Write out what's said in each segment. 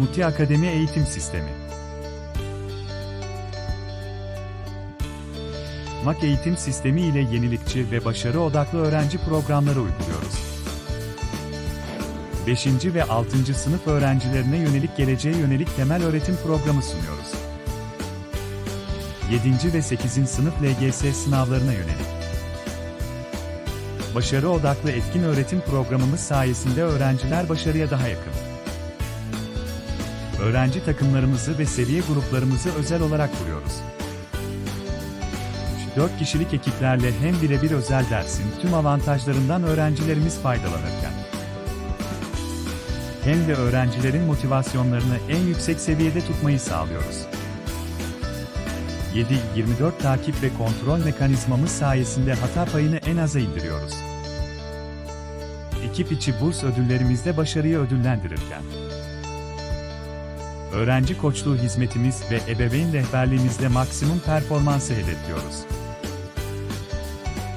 Muti Akademi Eğitim Sistemi MAK eğitim sistemi ile yenilikçi ve başarı odaklı öğrenci programları uyguluyoruz. 5. ve 6. sınıf öğrencilerine yönelik geleceğe yönelik temel öğretim programı sunuyoruz. 7. ve 8. sınıf LGS sınavlarına yönelik. Başarı odaklı etkin öğretim programımız sayesinde öğrenciler başarıya daha yakın. Öğrenci takımlarımızı ve seviye gruplarımızı özel olarak kuruyoruz. 4 kişilik ekiplerle hem birebir özel dersin tüm avantajlarından öğrencilerimiz faydalanırken hem de öğrencilerin motivasyonlarını en yüksek seviyede tutmayı sağlıyoruz. 7-24 takip ve kontrol mekanizmamız sayesinde hata payını en aza indiriyoruz. Ekip içi burs ödüllerimizde başarıyı ödüllendirirken, öğrenci koçluğu hizmetimiz ve ebeveyn rehberliğimizle maksimum performansı hedefliyoruz.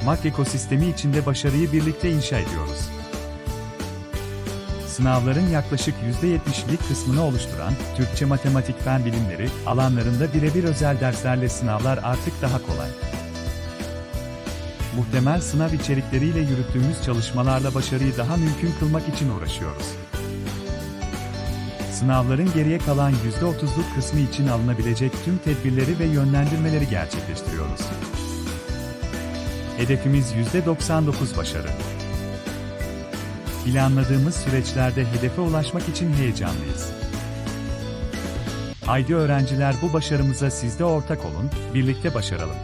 MAK ekosistemi içinde başarıyı birlikte inşa ediyoruz. Sınavların yaklaşık %70'lik kısmını oluşturan Türkçe Matematik Fen Bilimleri alanlarında birebir özel derslerle sınavlar artık daha kolay. Muhtemel sınav içerikleriyle yürüttüğümüz çalışmalarla başarıyı daha mümkün kılmak için uğraşıyoruz. Sınavların geriye kalan %30'luk kısmı için alınabilecek tüm tedbirleri ve yönlendirmeleri gerçekleştiriyoruz. Hedefimiz %99 başarı. Planladığımız süreçlerde hedefe ulaşmak için heyecanlıyız. Haydi öğrenciler bu başarımıza siz de ortak olun, birlikte başaralım.